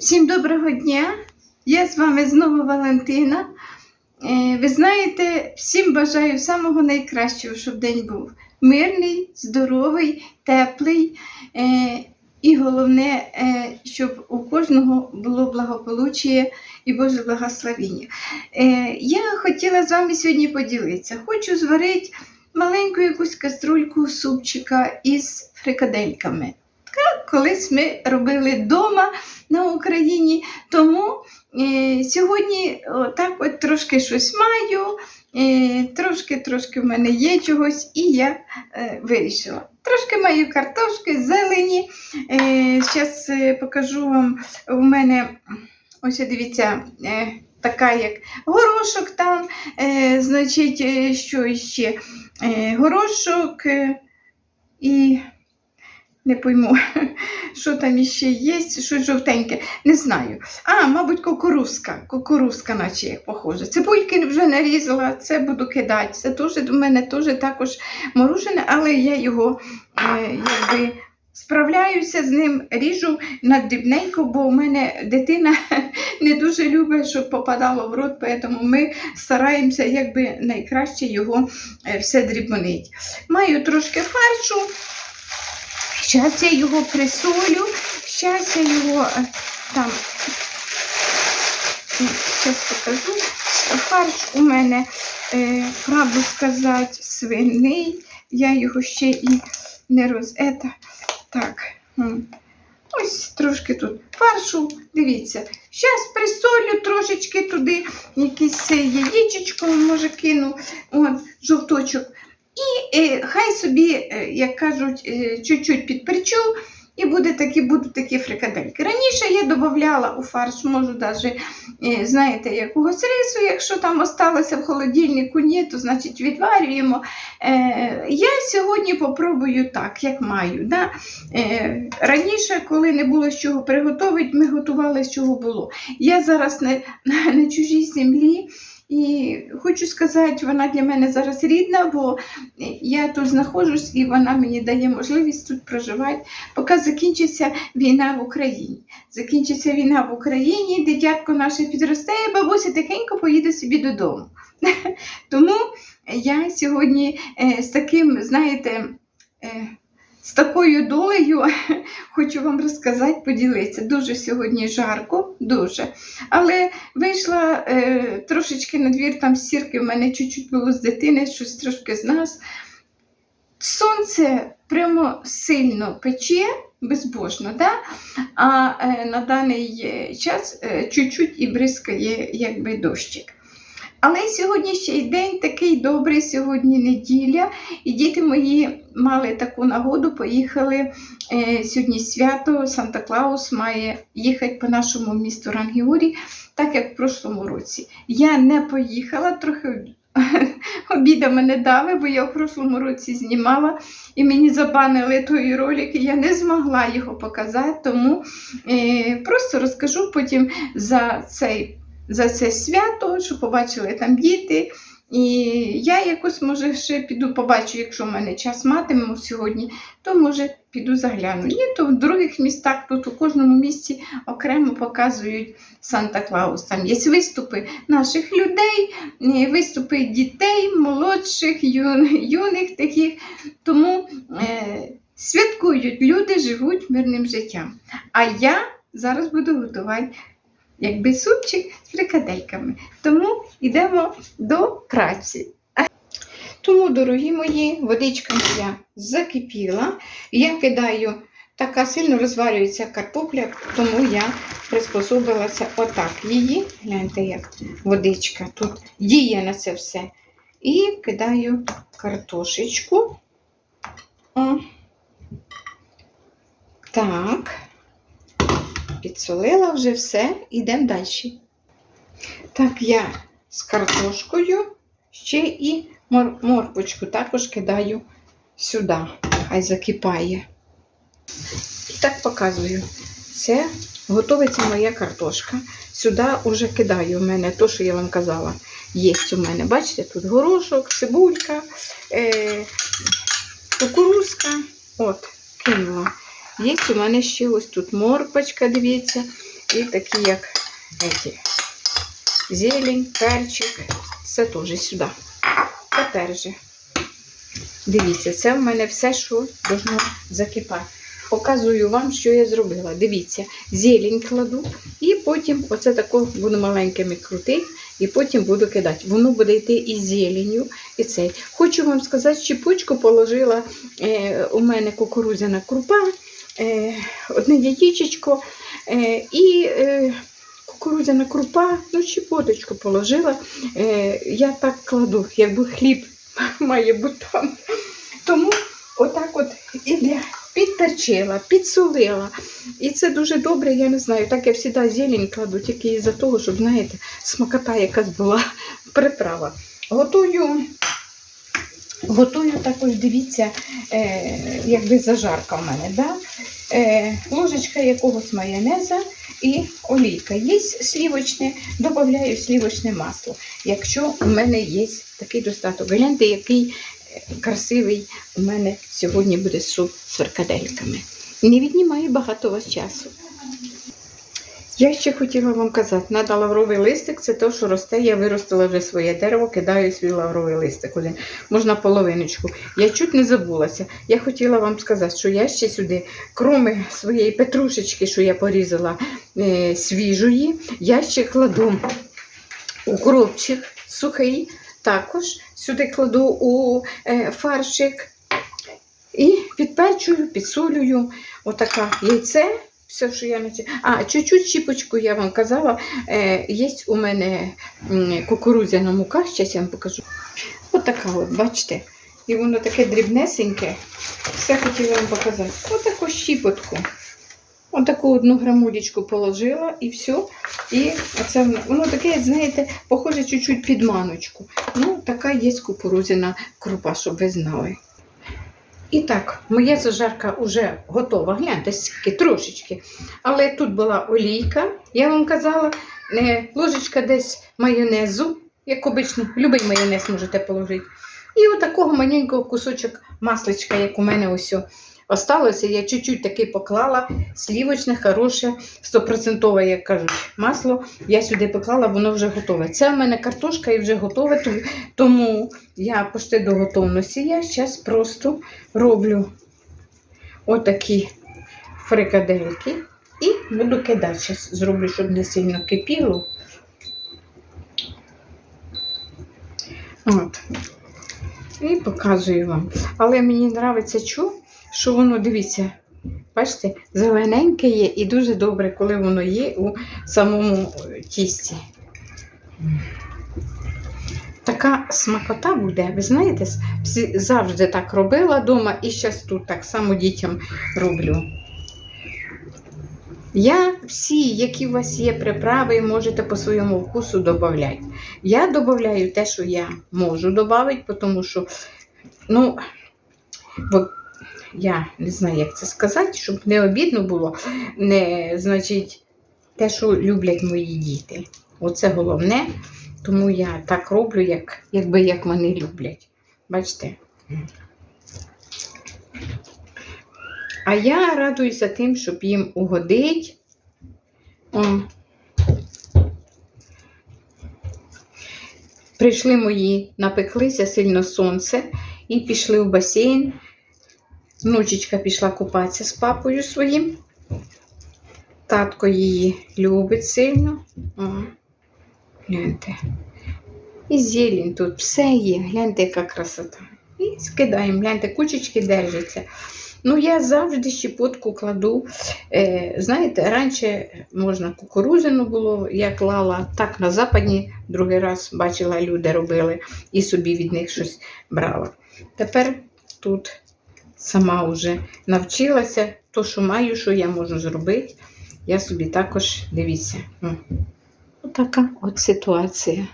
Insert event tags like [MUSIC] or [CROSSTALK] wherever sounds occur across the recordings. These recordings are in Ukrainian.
Всім доброго дня! Я з вами знову Валентина. Е, Ви знаєте, всім бажаю самого найкращого, щоб день був мирний, здоровий, теплий. е, І головне, е, щоб у кожного було благополуччя і Боже благословіння. Я хотіла з вами сьогодні поділитися. Хочу зварити маленьку якусь каструльку супчика із фрикадельками. Колись ми робили вдома на Україні. Тому е, сьогодні так от трошки щось маю, е, трошки трошки в мене є чогось, і я е, вирішила. Трошки маю картошки, зелені. Зараз е, покажу вам у мене ось дивіться. Е, Така як горошок там, е, значить, е, що ще? Е, горошок е, і не пойму, [LAUGHS] що там іще є, щось жовтеньке, не знаю. А, мабуть, кукурузка. Кукурузка, наче як похоже. Цибульки вже нарізала, це буду кидати. Це теж у мене теж також морожене, але я його е, якби. Справляюся з ним, ріжу на дрібненько, бо у мене дитина [LAUGHS] не дуже любить, щоб попадало в рот, тому ми стараємося якби найкраще його е, все дрібнить. Маю трошки фаршу. Зараз я його присолю, зараз я його е, там, зараз покажу. Фарш у мене, е, правду сказати, свиний. Я його ще і не роз... Ета. Так. Ось трошки тут фаршу, дивіться. Зараз присолю трошечки туди, якесь яєчечко, може, кину, от, жовточок. І е, хай собі, е, як кажуть, е, чуть-чуть підперчу, і буде такі, будуть такі фрикадельки. Раніше я додавала у фарш, можу навіть, е, знаєте, якогось рису, якщо там осталося в холодильнику, ні, то значить відварюємо. Е, я сьогодні попробую так, як маю. Да? Е, раніше, коли не було з чого приготувати, ми готували з чого було. Я зараз на, на чужій землі. І хочу сказати, вона для мене зараз рідна, бо я тут знаходжусь і вона мені дає можливість тут проживати, поки закінчиться війна в Україні. Закінчиться війна в Україні, дитятко наше підросте, і бабуся тихенько поїде собі додому. [LAUGHS] Тому я сьогодні е, з таким, знаєте, е, з такою долею [LAUGHS] хочу вам розказати, поділитися. Дуже сьогодні жарко, дуже. Але вийшла е, трошечки на двір, там сірки в мене чуть-чуть було з дитини, щось трошки з нас. Сонце прямо сильно пече, безбожно, да? а е, на даний е, час е, чуть-чуть і бризкає якби дощик. Але сьогодні ще й день такий добрий, сьогодні неділя, і діти мої мали таку нагоду, поїхали е, сьогодні свято. Санта-Клаус має їхати по нашому місту Рангіурі, так як в прошлому році. Я не поїхала, трохи [LAUGHS] обіда мене дали, бо я в прошлому році знімала і мені забанили той ролик, і я не змогла його показати, тому е, просто розкажу потім за цей за це свято, що побачили там діти. І я якось, може, ще піду побачу, якщо в мене час матимемо сьогодні, то може піду загляну. Ні, то в других містах, тут у кожному місті окремо показують Санта-Клаус. Там є виступи наших людей, е, виступи дітей, молодших, юних таких. Тому е, святкують люди, живуть мирним життям. А я зараз буду готувати якби супчик з фрикадельками. Тому йдемо до праці. Тому, дорогі мої, водичка моя закипіла. Я кидаю, така сильно розварюється картопля, тому я приспособилася отак її. Гляньте, як водичка тут діє на це все. І кидаю картошечку. О. Так підсолила вже все, йдемо далі. Так, я з картошкою ще і мор морквочку також кидаю сюди, хай закипає. І так показую. Це готується моя картошка. Сюди вже кидаю у мене те, що я вам казала. Є у мене. Бачите, тут горошок, цибулька, е кукурузка. Є у мене ще ось тут морпочка, дивіться. І такі, як эти, зелень, перчик. Це теж сюди. Тепер же. Дивіться, це в мене все, що должно закипати. Показую вам, що я зробила. Дивіться, зелень кладу, і потім оце тако буду маленькими крутити, і потім буду кидати. Воно буде йти із зеленю, і цей. Хочу вам сказати, щепочку положила е, у мене кукурудзяна крупа, одне яєчечко е, і е, кукурудзяна крупа, ну, щепоточку положила. Е, я так кладу, якби хліб [LAUGHS] має бути там. Тому отак от іде. Підперчила, підсолила. І це дуже добре, я не знаю. Так я завжди зелень кладу, тільки із-за того, щоб, знаєте, смакота якась була [LAUGHS] приправа. Готую, готую також, дивіться, е, якби зажарка в мене. Да? Е, ложечка якогось майонеза і олійка. Є слівочне, додаю слівочне масло. Якщо у мене є такий достаток. Гляньте, який е, красивий у мене сьогодні буде суп з фрикадельками. Не віднімає багато вас часу. Я ще хотіла вам казати, надо лавровий листик, це те, що росте. Я виростила вже своє дерево, кидаю свій лавровий листик один. Можна половиночку. Я чуть не забулася. Я хотіла вам сказати, що я ще сюди, кроме своєї петрушечки, що я порізала е, свіжої, я ще кладу укропчик сухий, також сюди кладу у е, фаршик і підпечую, підсолюю. Отака яйце. Все, що я А, чуть-чуть щіпочку я вам казала. Е, є у мене кукурудзяна мука, зараз я вам покажу. Отака от, бачите? І воно таке дрібнесеньке. Все хотіла вам показати. Отаку щіпотку. Отаку одну грамулечку положила і все. І оце воно, воно таке, знаєте, похоже чуть-чуть під маночку. Ну, така є кукурудзяна крупа, щоб ви знали. І так, моя зажарка вже готова. Гляньте, скільки трошечки. Але тут була олійка, я вам казала, е, ложечка десь майонезу, як обично, любий майонез можете положити. І отакого маленького кусочок масличка, як у мене ось осталося. Я чуть-чуть таки поклала слівочне, хороше, стопроцентове, як кажуть, масло. Я сюди поклала, воно вже готове. Це в мене картошка і вже готове, тому- я почти до готовності. Я зараз просто роблю отакі фрикадельки і буду кидати. Зараз зроблю, щоб не сильно кипіло. От. І показую вам. Але мені подобається, що, що воно, дивіться, бачите, зелененьке є і дуже добре, коли воно є у самому е, тісті. Така смакота буде, ви знаєте, завжди так робила вдома і зараз тут так само дітям роблю. Я всі, які у вас є приправи, можете по своєму вкусу додати. Я додаю те, що я можу додати, тому що, ну, я не знаю, як це сказати, щоб не обідно було, не, значить, те, що люблять мої діти. Оце головне, тому я так роблю, як, якби як вони люблять. Бачите? А я радуюся тим, щоб їм угодить. О. Прийшли мої, напеклися сильно сонце і пішли в басейн. Внучечка пішла купатися з папою своїм. Татко її любить сильно. О, гляньте. І зелень тут, все є. Гляньте, яка красота. І скидаємо, гляньте, кучечки держаться. Ну, я завжди щепотку кладу. Е, знаєте, раніше можна кукурузину було, я клала так на западні, другий раз бачила, люди робили і собі від них щось брала. Тепер тут сама вже навчилася, то, що маю, що я можу зробити, я собі також дивіться. Отака от ситуація.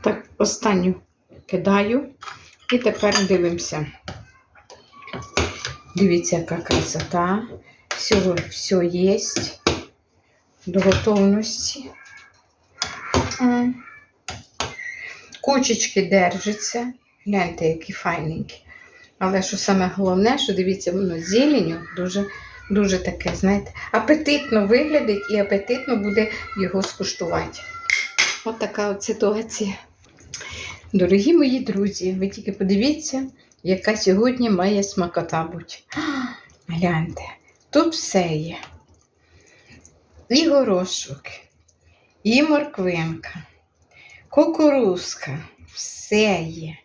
Так, останню кидаю. І тепер дивимося. Дивіться, яка красота. Все, все є до готовності. Кучечки держаться. Гляньте, які файненькі. Але що саме головне, що дивіться, воно зеленю дуже дуже таке, знаєте, апетитно виглядить і апетитно буде його скуштувати. От така от ситуація. Дорогі мої друзі, ви тільки подивіться, яка сьогодні має смакота бути. Гляньте, тут все є. І горошок, і морквинка, кукурузка, все є.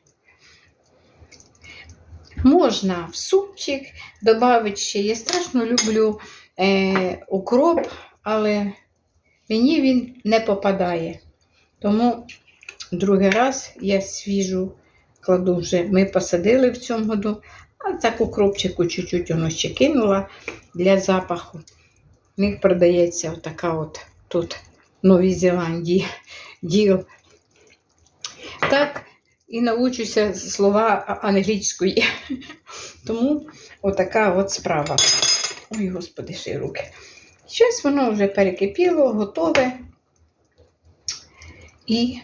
Можна в супчик додати ще. Я страшно люблю е, укроп, але мені він не попадає. Тому другий раз я свіжу кладу вже. Ми посадили в цьому году, а так укропчику чуть-чуть воно ще кинула для запаху. В них продається отака от тут в Новій Зеландії діл. Так, і научуся слова англійської. [LAUGHS] Тому отака от справа. Ой, господи, ще руки. Щось воно вже перекипіло, готове. І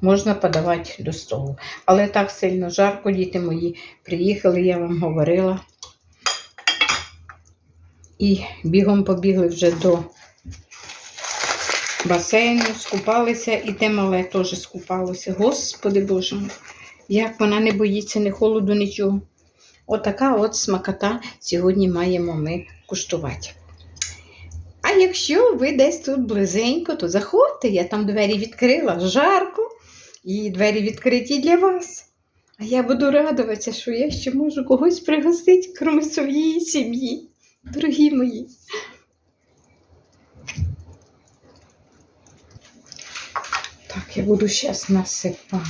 можна подавати до столу. Але так сильно жарко, діти мої приїхали, я вам говорила. І бігом побігли вже до басейну, скупалися, і те мале теж скупалося. Господи Боже, мій, як вона не боїться ні холоду, нічого. Отака от смакота сьогодні маємо ми куштувати. А якщо ви десь тут близенько, то заходьте, я там двері відкрила, жарко, і двері відкриті для вас. А я буду радуватися, що я ще можу когось пригостити, крім своєї сім'ї, дорогі мої. Я буду зараз насипати.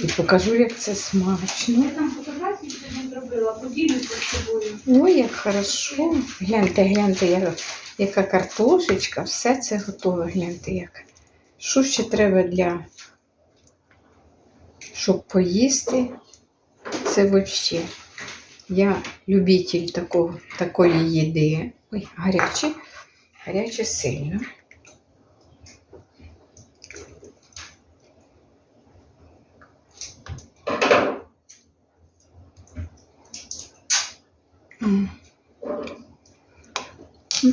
І покажу, як це смачно. Я там фотографії сьогодні зробила, поділюся з тобою. Ой, як хорошо. Гляньте, гляньте, я- яка картошечка, все це готове. Гляньте, як. Що ще треба для, щоб поїсти? Це взагалі. Я любитель такого, такої їди. Ой, гаряче, гаряче сильно.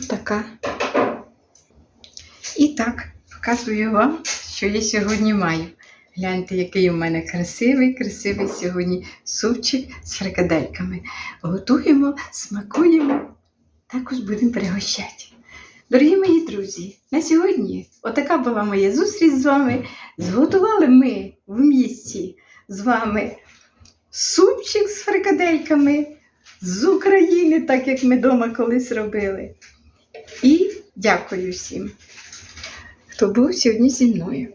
Така. І так, показую вам, що я сьогодні маю. Гляньте, який у мене красивий, красивий сьогодні супчик з фрикадельками. Готуємо, смакуємо, також будемо пригощати. Дорогі мої друзі, на сьогодні отака була моя зустріч з вами. Зготували ми в місті з вами супчик з фрикадельками з України, так як ми вдома колись робили. І дякую всім, хто був сьогодні зі мною.